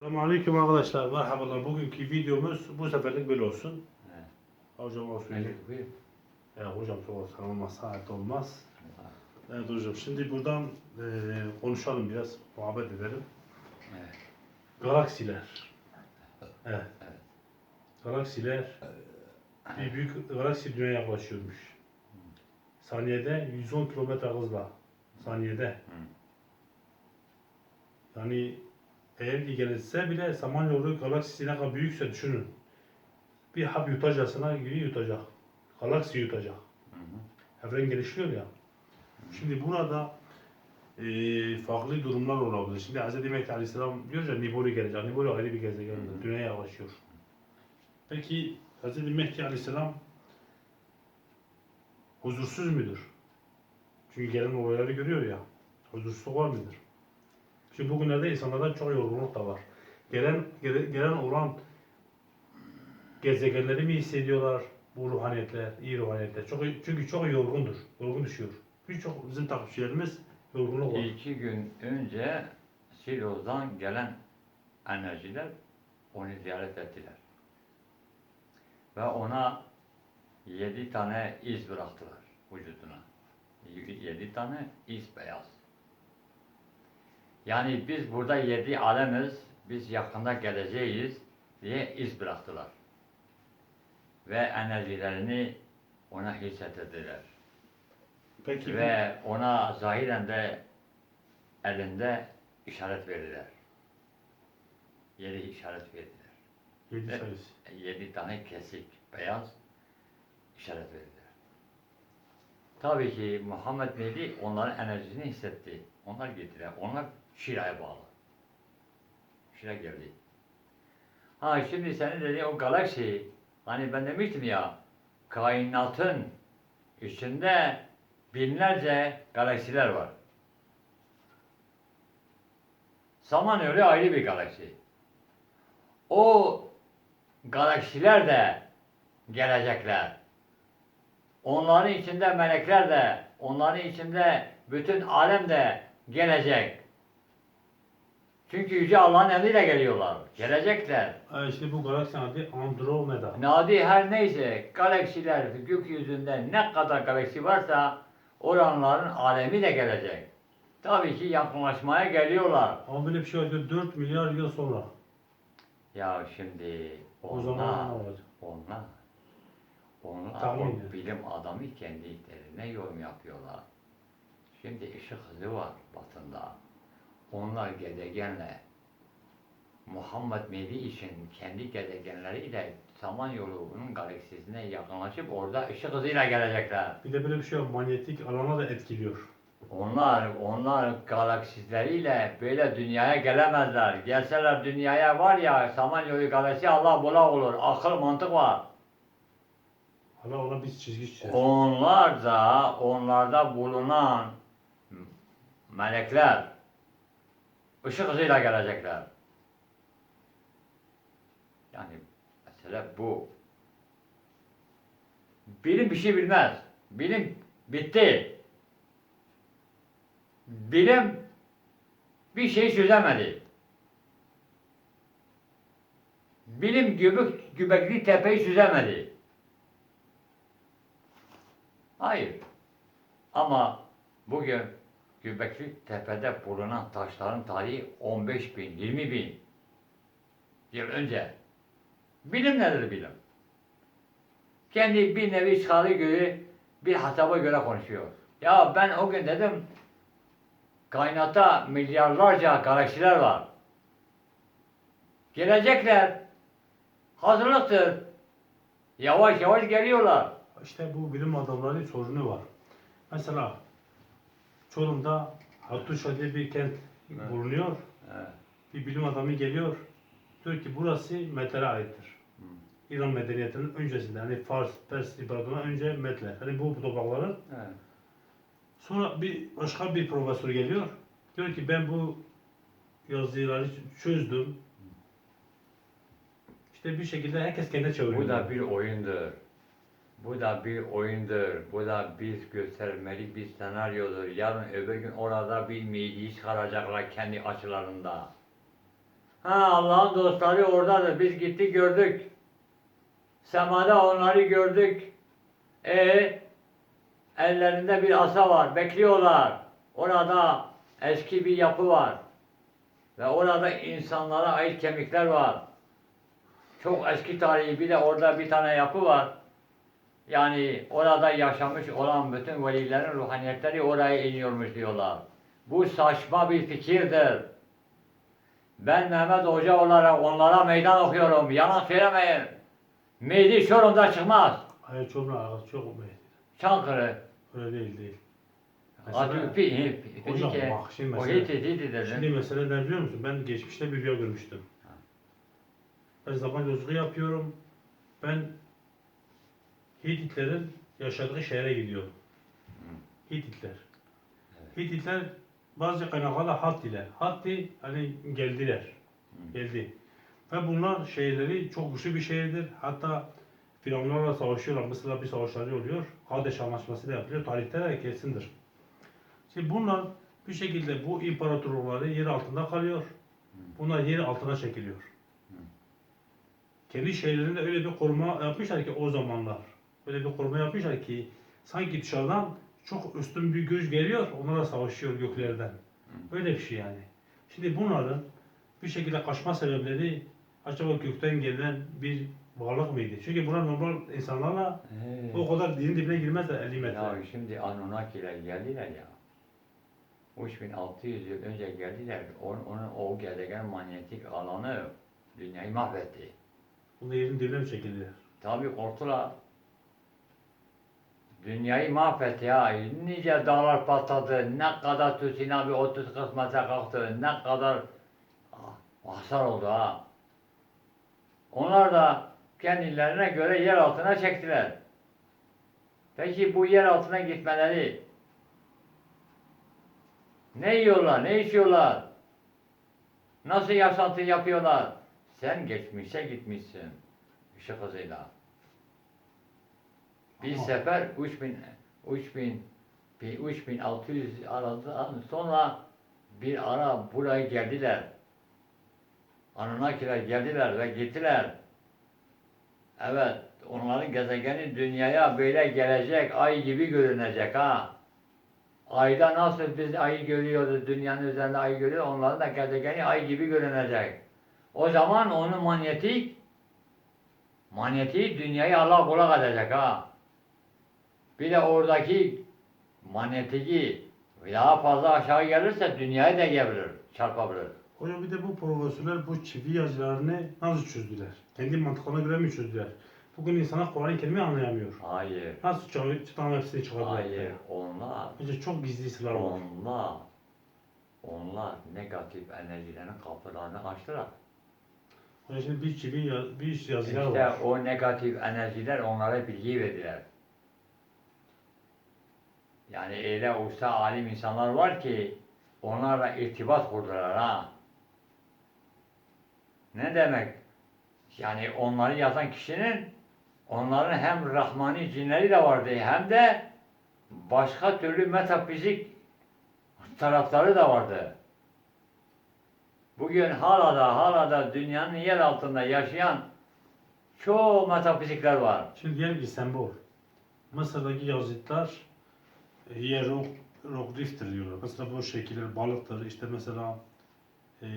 Selamünaleyküm arkadaşlar. Merhabalar. Bugünkü videomuz bu seferlik böyle olsun. Evet. Hocam olsun. Buyur. Ya hocam çok olsan olmaz, saat olmaz. Evet hocam şimdi buradan eee, konuşalım biraz, muhabbet edelim. Evet. Galaksiler. Evet. Evet. Galaksiler bir büyük galaksi dünyaya yaklaşıyormuş. Saniyede 110 kilometre hızla. Saniyede. Yani eğer ki gelirse bile Samanyolu galaksisi ne kadar büyükse düşünün. Bir hap yutacasına gibi yutacak. Galaksi yutacak. Hı hı. Evren gelişiyor ya. Şimdi burada eee, farklı durumlar olabilir. Şimdi Hz. Mehdi Aleyhisselam diyor ya Niboli gelecek. Niboli ayrı bir gezegen. Hı hı. Dünyaya yaklaşıyor. Peki Hz. Mehdi Aleyhisselam huzursuz mudur? Çünkü gelen olayları görüyor ya. Huzursuzluk var mıdır? Şimdi bugünlerde insanlarda çok yorgunluk da var. Gelen gele- gelen olan gezegenleri mi hissediyorlar bu ruhaniyetler, iyi ruhaniyetler? Çok çünkü çok yorgundur, yorgun düşüyor. Birçok bizim takipçilerimiz yorgunluk var. İki gün önce Siloz'dan gelen enerjiler onu ziyaret ettiler. Ve ona yedi tane iz bıraktılar vücuduna. Yedi tane iz beyaz. Yani biz burada yedi alemiz, biz yakında geleceğiz diye iz bıraktılar. Ve enerjilerini ona hissettirdiler. Peki Ve ona zahiren de elinde işaret verdiler. Yedi işaret verdiler. 7 Evet. sayısı. Yedi tane kesik, beyaz işaret verdiler. Tabii ki Muhammed Mehdi onların enerjisini hissetti. Onlar gittiler. Onlar Şira'ya bağlı. Şira geldi. Ha şimdi senin dediğin o galaksi, hani ben demiştim ya, kainatın içinde binlerce galaksiler var. Samanyolu ayrı bir galaksi. O galaksiler de gelecekler. Onların içinde melekler de, onların içinde bütün alem de gelecek. Çünkü Yüce Allah'ın emriyle geliyorlar. Gelecekler. Ee, şimdi bu galaksinin adı Andromeda. Nadi her neyse galaksiler gökyüzünde ne kadar galaksi varsa oranların alemi de gelecek. Tabii ki yakınlaşmaya geliyorlar. Ama böyle bir şey oluyor 4 milyar yıl sonra. Ya şimdi O zaman ne onlar, olacak? onlar, onlar Tahmin o bilim adamı kendilerine yorum yapıyorlar. Şimdi ışık hızı var batında. Onlar gezegenle Muhammed Mehdi için kendi gezegenleriyle Samanyolu'nun galaksisine yakınlaşıp orada ışık hızıyla gelecekler. Bir de böyle bir şey var manyetik alana da etkiliyor. Onlar, onlar galaksisleriyle böyle dünyaya gelemezler. Gelseler dünyaya var ya Samanyolu galaksi Allah bulak olur. Akıl mantık var. Hala ona biz çizgi çizeceğiz. Onlar da onlarda bulunan melekler ışık hızıyla gelecekler. Yani mesele bu. Bilim bir şey bilmez. Bilim bitti. Bilim bir şey çözemedi. Bilim göbek, göbekli tepeyi çözemedi. Hayır. Ama bugün Göbekli Tepe'de bulunan taşların tarihi 15 bin, 20 bin yıl önce. Bilim nedir bilim? Kendi bir nevi çıkarı göre bir hesaba göre konuşuyor. Ya ben o gün dedim kainatta milyarlarca galaksiler var. Gelecekler. Hazırlıktır. Yavaş yavaş geliyorlar. İşte bu bilim adamlarının sorunu var. Mesela Çorum'da Hattuşa diye bir kent Evet. bulunuyor. Evet. Bir bilim adamı geliyor. Diyor ki burası Medlere aittir. Hı. İran medeniyetinin öncesinde. Hani Fars, Pers İmparatorluğu'na önce Medler. Hani bu toprakların. Evet. Sonra bir başka bir profesör geliyor. Diyor ki ben bu yazıları çözdüm. İşte bir şekilde herkes kendine çeviriyor. Bu da bir oyundur. Bu da bir oyundur. Bu da bir göstermelik bir senaryodur. Yarın öbür gün orada bir midi çıkaracaklar kendi açılarında. Ha Allah'ın dostları oradadır. Biz gittik gördük. Semada onları gördük. E ellerinde bir asa var. Bekliyorlar. Orada eski bir yapı var. Ve orada insanlara ait kemikler var. Çok eski tarihi bir de orada bir tane yapı var. Yani orada yaşamış olan bütün velilerin ruhaniyetleri oraya iniyormuş diyorlar. Bu saçma bir fikirdir. Ben Mehmet Hoca olarak onlara meydan okuyorum. Yalan söylemeyin. Mehdi Çorum'da çıkmaz. Hayır çok alakası çok olmaydı. Çankırı. Öyle değil değil. Mesela- Atı pi Hocam pi bak şimdi O mesela- dedi Şimdi mesele ne biliyor musun? Ben geçmişte bir rüya görmüştüm. Ben zaman yolculuğu yapıyorum. Ben Hititlerin yaşadığı şehre gidiyorum. Hititler. Hititler bazı kaynaklarda Hattiler. Hatti hani geldiler. Geldi. Ve bunlar şehirleri çok güçlü bir şehirdir. Hatta Firavunlarla savaşıyorlar. Mesela bir savaşları oluyor. Kadeş Anlaşması da yapılıyor. Tarihte de kesindir. Şimdi bunlar bir şekilde bu imparatorlukları yer altında kalıyor. Bunlar yer altına çekiliyor. Kendi şehirlerinde öyle bir koruma yapmışlar ki o zamanlar. Öyle bir koruma yapmışlar ki sanki dışarıdan çok üstün bir güç geliyor, onlarla savaşıyor göklerden. Öyle bir şey yani. Şimdi bunların bir şekilde kaçma sebepleri acaba gökten gelen bir varlık mıydı? Çünkü bunlar normal insanlarla o kadar dinin dibine girmezler 50 metre. Ya şimdi Anunnakiler geldiler ya. 3600 yıl önce geldiler. Onun, onun o gezegen manyetik alanı dünyayı mahvetti. Bunlar yerin dibine mi çekildiler? Tabii korktular. Dünyayı mahvetti ya. Nice dağlar patladı. Ne kadar tsunami 30 40 metre kalktı. Ne kadar ah, hasar oldu ha. Onlar da kendilerine göre yer altına çektiler. Peki bu yer altına gitmeleri ne yiyorlar, ne içiyorlar? Nasıl yaşantı yapıyorlar? Sen geçmişe gitmişsin ışık hızıyla. Bir Ama- sefer 3000 3000 bir 3600 aradan sonra bir ara buraya geldiler. Anunnakiler geldiler ve gittiler. Evet, onların gezegeni dünyaya böyle gelecek, ay gibi görünecek ha. Ayda nasıl biz ayı görüyoruz, dünyanın üzerinde ayı görüyor, onların da gezegeni ay gibi görünecek. O zaman onun manyetik, manyetiği dünyayı Allah bulak edecek ha. Bir de oradaki manyetiği daha fazla aşağı gelirse dünyayı da getirir, çarpabilir. Hocam bir de bu profesörler bu çivi yazılarını nasıl çözdüler? Kendi mantıklarına göre mi çözdüler? Bugün insana Kur'an-ı Kerim'i anlayamıyor. Hayır, Nasıl çıkarıyor, çıtan hepsini çıkardılar. hayır, onlar Bence çok gizli sırlar var. Onlar, onlar negatif enerjilerin kapılarını açtılar. Hocam şimdi bir çivi, bir yazılar İşte var. o negatif enerjiler onlara bilgi verdiler. Yani öyle usta alim insanlar var ki onlarla irtibat kurdular ha. Ne demek? Yani onları yazan kişinin onların hem rahmani cinleri de vardı hem de başka türlü metafizik tarafları da vardı. Bugün hala da hala da dünyanın yer altında yaşayan çok metafizikler var. Şimdi diyelim ki sembol. Mısır'daki yazıtlar e, hierogliftir diyorlar. Mesela bu şekiller balıktır. İşte mesela e,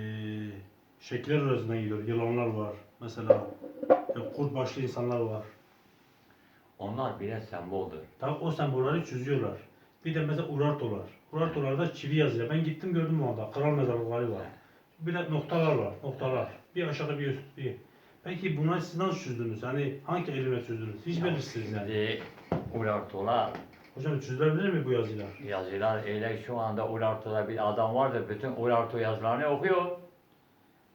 şekiller arasında gidiyor. Yılanlar var. Mesela e, kurt başlı insanlar var. Onlar bile semboldür. Tabi o sembolleri çözüyorlar. Bir de mesela urartolar. Urartolarda çivi yazıyor. Ben gittim gördüm orada. Kral mezarlıkları var. Bir de noktalar var. Noktalar. Bir aşağı bir üst bir. Peki bunları siz nasıl çözdünüz? Hani hangi elimle çözdünüz? Hiç belirsiz yani. Şimdi Urartular Hocam çözülebilir mi bu yazılar? yazılar öyle şu anda Urartu'da bir adam vardı. Bütün Urartu yazılarını okuyor.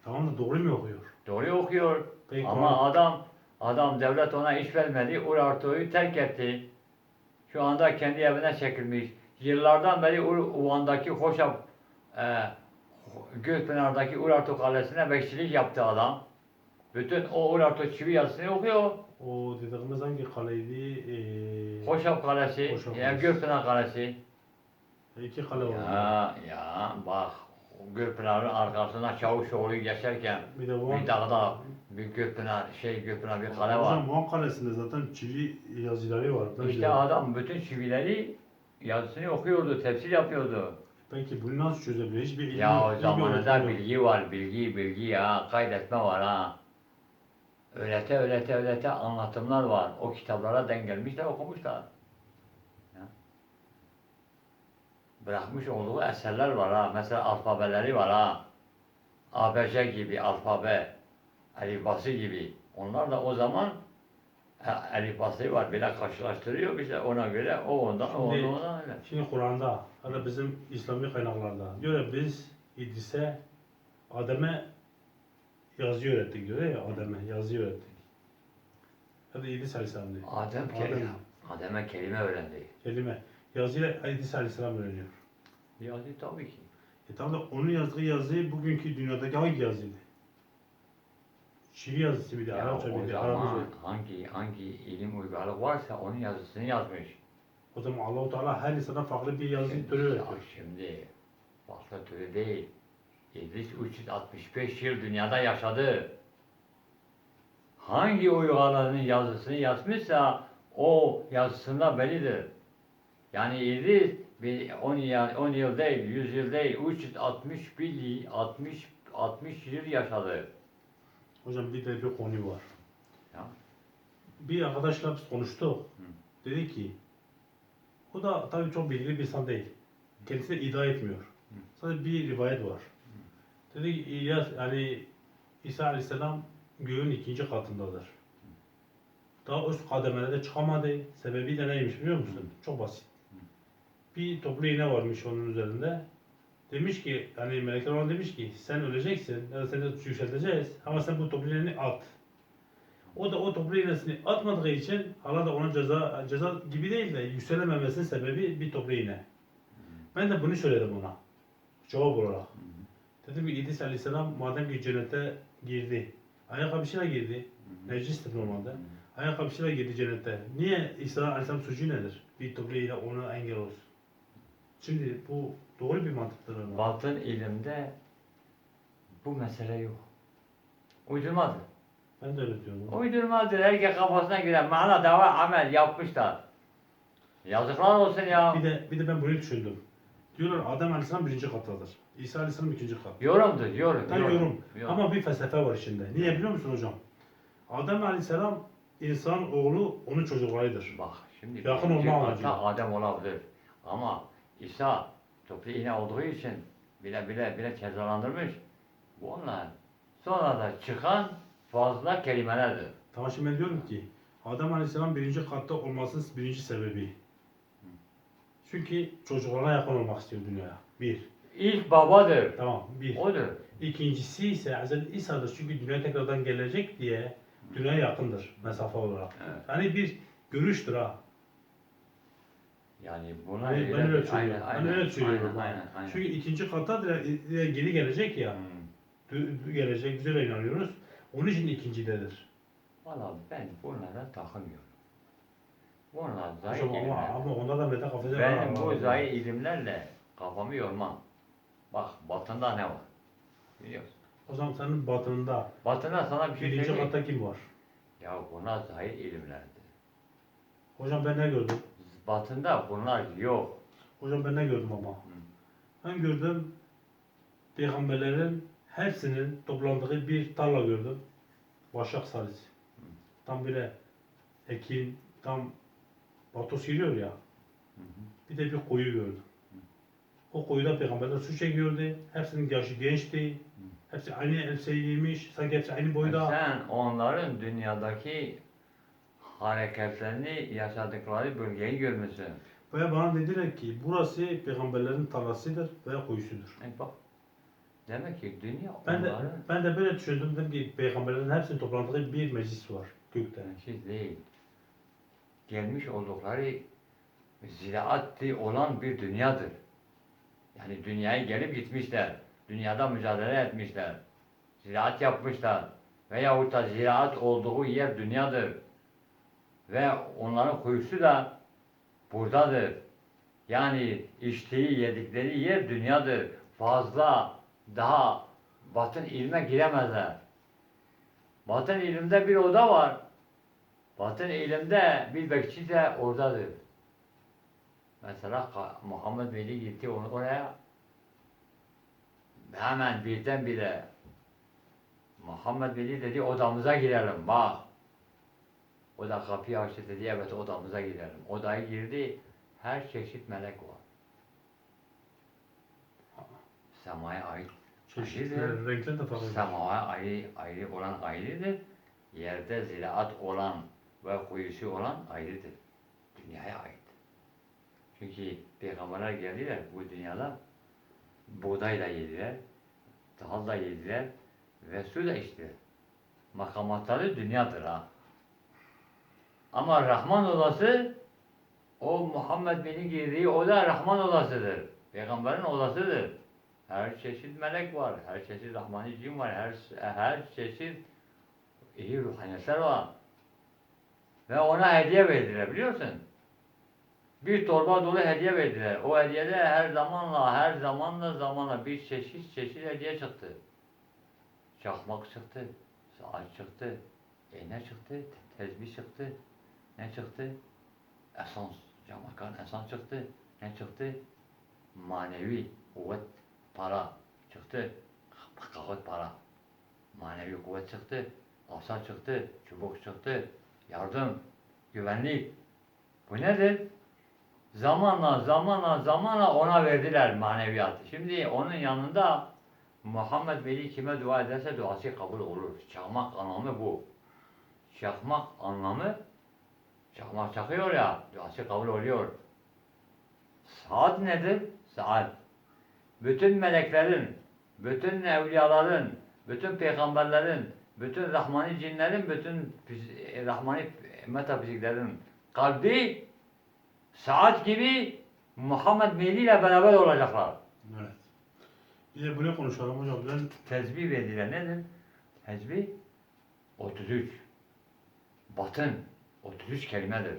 Tamam da doğru mu okuyor? Doğru okuyor. Peki, Ama Kur'an- adam adam devlet ona iş vermedi. Urartu'yu terk etti. Şu anda kendi evine çekilmiş. Yıllardan beri Uvan'daki Hoşap e, Gülpınar'daki Urartu Kalesi'ne bekçilik yaptı adam. Bütün o Urartu çivi yazısını okuyor. O dediğimiz hangi kaleydi? Ee, Hoşap Kalesi, Hoşap ya Kalesi. Gülpınar Kalesi. iki kale var. Ya ya bak Gökpınar'ın arkasından Çavuşoğlu geçerken Bir de Van, bir dağda bir Gökpınar, şey Gökpınar bir kale var. Hocam Van Kalesi'nde zaten çivi yazıları var. Ben İşte biliyorum. adam bütün çivileri yazısını okuyordu, tefsir yapıyordu. Peki bunu nasıl çözebilir? Hiçbir ilmi, Ya o zamanında yok. bilgi var, bilgi, bilgi ya, kaydetme var ha. Öğrete, öğrete, öğrete anlatımlar var. O kitaplara denk gelmişler, okumuşlar. Ya. Bırakmış olduğu eserler var ha. Mesela alfabeleri var ha. ABC gibi alfabe, elifbası gibi. Onlar da o zaman e, elifbası var. Bile karşılaştırıyor işte ona göre o ondan, o ondan, ondan öyle. Şimdi Kur'an'da, hani bizim İslami kaynaklarda göre biz İdris'e, Adem'e yazı öğrettik diyor ya, Adem'e yazı öğrettik. Hadi İdris Aleyhisselam diyor. Adem kelime, Adem'e kelime öğrendi. Kelime. Yazıyla İdris Aleyhisselam öğreniyor. Yazı tabii ki. E tamam da onun yazdığı yazı bugünkü dünyadaki hangi yazıydı? Çivi yazısı bir de, Ya Arapça o bir de, zaman Arapça. hangi hangi ilim uygarlık varsa onun yazısını yazmış. O zaman Allahu Teala her insana farklı bir yazı Şimdi, türü ya öğretiyor. şimdi farklı türü değil. İdris 365 yıl dünyada yaşadı. Hangi uygarlığın yazısını yazmışsa o yazısında bellidir. Yani İdris bir 10 yıl, 10 yıl değil, 100 yıl değil, 361 yıl, 60 60 yıl yaşadı. Hocam bir de bir konu var. Ya. Bir arkadaşla biz konuştuk. Dedi ki, o da tabii çok bilgili bir insan değil. Kendisi de iddia etmiyor. Sadece bir rivayet var. Dedi ki, İlyas, yani İsa Aleyhisselam göğün ikinci katındadır. Daha üst kademelerde çıkamadı. Sebebi de neymiş biliyor musun? Çok basit. Bir toplu iğne varmış onun üzerinde. Demiş ki, yani melekler ona demiş ki, sen öleceksin ya da seni yükselteceğiz ama sen bu toplu iğneni at. O da o toplu iğnesini atmadığı için Allah da ona ceza ceza gibi değil de yükselememesinin sebebi bir toplu iğne. Ben de bunu söyledim ona. Cevap olarak. Dedim İdris Aleyhisselam madem ki cennete girdi. Ayakkabısıyla girdi. Necistir normalde. Ayakkabısıyla girdi cennete. Niye İsa Aleyhisselam suçu nedir? Bir toplu iğne ona engel olsun. Şimdi bu doğru bir mantıktır ama. Batın ilimde bu mesele yok. Uydurmadır. Ben de öyle diyorum. Uydurmadır. Herkes kafasına giren mana dava amel yapmışlar. Yazıklar olsun ya. Bir de bir de ben bunu düşündüm. Diyorlar Adem Aleyhisselam birinci kattadır. İsa Aleyhisselam ikinci kat. Yorumdur, yorum. Ben yorum. Ama bir felsefe var içinde. Niye biliyor musun hocam? Adem Aleyhisselam insan oğlu onun çocuklarıdır. Bak şimdi Yakın birinci olma katta amacıyla. Adem olabilir. Ama İsa toplu iğne olduğu için bile bile bile cezalandırmış. Bunlar sonra da çıkan fazla kelimelerdir. Tamam şimdi ben diyorum ki Adem Aleyhisselam birinci katta olmasının birinci sebebi. Çünkü çocuklarına yakın olmak istiyor dünyaya. Bir. İlk babadır. Tamam. Bir. Odur. İkincisi ise Hazreti İsa'dır. Çünkü dünya tekrardan gelecek diye dünyaya yakındır mesafe olarak. Evet. Yani bir görüştür ha. Yani buna Ben, ben öyle söylüyorum. Ben öyle söylüyorum. Aynen, aynen, aynen. Çünkü ikinci kata da geri gelecek ya. Hmm. Gelecek, bize de inanıyoruz. Onun için ikincidedir. Valla ben bunlara takılmıyorum. Bunlar zayıf Hocam ama, ilimler. ama onda da meta kafede Benim bu zayıf ilimlerle kafamı yormam. Bak batında ne var? Biliyorsun. Zaman senin batınında Batında sana bir şey birinci söyleyeyim. katta kim var? Ya bunlar zayıf ilimlerdir. Hocam ben ne gördüm? Batında bunlar yok. Hocam ben ne gördüm ama? Ben gördüm peygamberlerin hepsinin toplandığı bir tarla gördüm. Başak sarısı. Tam böyle ekin, tam batos giriyor ya. Bir de bir koyu gördüm. O koyuda peygamberler su çekiyordu. Hepsinin yaşı gençti. Hepsi aynı elbiseyi giymiş. Sanki hepsi aynı boyda. Sen onların dünyadaki hareketlerini yaşadıkları bölgeyi görmüşsün. Ve bana dediler ki burası peygamberlerin tarlasıdır ve kuyusudur. E bak. Demek ki dünya Ben de, onların ben de böyle düşündüm. Dedim ki peygamberlerin hepsinin toplandığı bir meclis var gökte. şey değil. Gelmiş oldukları ziraatti olan bir dünyadır. Yani dünyaya gelip gitmişler. Dünyada mücadele etmişler. Ziraat yapmışlar. Veyahut da ziraat olduğu yer dünyadır. Ve onların kuyusu da buradadır. Yani içtiği, yedikleri yer dünyadır. Fazla daha batın ilme giremezler. Batın ilimde bir oda var. Batın ilimde bir bekçi de oradadır. Mesela Muhammed Veli gitti onu oraya. Hemen birdenbire Muhammed Veli dedi odamıza girelim bak. O da kapıyı açtı dedi evet odamıza girelim. Odaya girdi her çeşit melek var. Semaya ait Çeşitli renkler de. Semaya ayrı, ayrı olan ayrıdır. Yerde ziraat olan ve kuyusu olan ayrıdır. Dünyaya ait. Çünkü peygamberler geldiler bu dünyada buğday da yediler, tahıl da yediler ve su da içtiler. Makamatları dünyadır ha. Ama Rahman odası o Muhammed Bey'in girdiği oda Rahman odasıdır. Peygamberin odasıdır. Her çeşit melek var, her çeşit Rahmani cin var, her, her çeşit iyi ruhaniyetler var. Ve ona hediye verdiler biliyorsun. Bir torba dolu hediye verdiler. O hediyede her zamanla, her zamanla zamanla bir çeşit çeşit hediye çıktı. Çakmak çıktı, saat çıktı, iğne çıktı, tezbih çıktı, ne çıktı? Esans, camakan esans çıktı, ne çıktı? Manevi kuvvet, para çıktı, kağıt para. Manevi kuvvet çıktı, asa çıktı, çubuk çıktı, yardım, güvenlik. Bu nedir? Zamanla, zamanla, zamanla ona verdiler maneviyatı. Şimdi onun yanında Muhammed Veli kime dua ederse duası kabul olur. Çakmak anlamı bu. Çakmak anlamı çakmak çakıyor ya, duası kabul oluyor. Saat nedir? Saat. Bütün meleklerin, bütün evliyaların, bütün peygamberlerin, bütün rahmani cinlerin, bütün fiz- rahmani metafiziklerin kalbi saat gibi Muhammed Veli ile beraber olacaklar. Evet. Bir de bunu konuşalım hocam. Ben Tezbih verdiler nedir? Tezbih 33. Batın 33 kelimedir.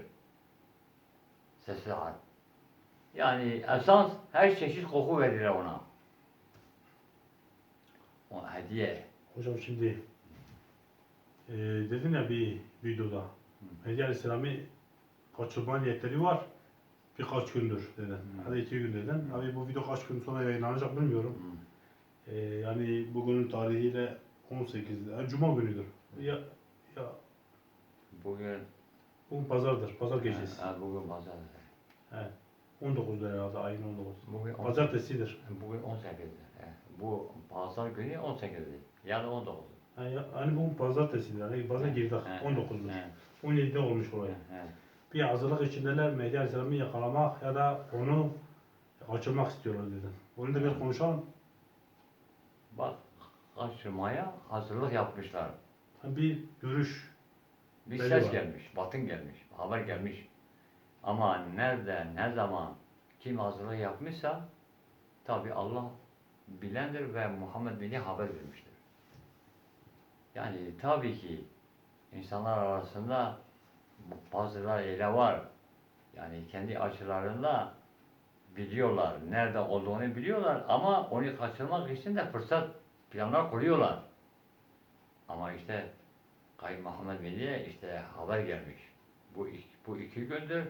Sesli harf. Yani esans her çeşit koku verdiler ona. O hediye. hocam şimdi eee dedin ya bir videoda Mehdi Aleyhisselam'ı kaçırma niyetleri var. Birkaç gündür dedin. Hı. Hadi iki gün dedin. Abi bu video kaç gün sonra yayınlanacak bilmiyorum. Hı. Eee yani bugünün tarihiyle 18'de. Yani Cuma günüdür. Ya ya Bugün bugün pazardır. Pazar gecesi. Ha, bugün pazar. He. 19'da herhalde ayın 19. Bugün on- Pazartesidir. Bugün 18'de. He. Bu pazar günü 18'de. Yani 19. Yani, yani bugün pazartesidir. Yani pazar girdik. He, 19'dur. he, 17'de olmuş olay. Bir hazırlık içindeler Mehdi Aleyhisselam'ı yakalamak ya da onu kaçırmak istiyorlar dedim. Bunu da bir konuşalım. Bak kaçırmaya hazırlık yapmışlar. Ha, Bir görüş. Bir ses var. gelmiş, batın gelmiş, haber gelmiş. Ama nerede, ne zaman, kim hazırlık yapmışsa tabi Allah bilendir ve Muhammed Bey'e haber vermiştir. Yani tabii ki insanlar arasında bazıları öyle var. Yani kendi açılarında biliyorlar, nerede olduğunu biliyorlar ama onu kaçırmak için de fırsat planlar kuruyorlar. Ama işte Muhammed Veli'ye işte haber gelmiş. Bu, bu iki gündür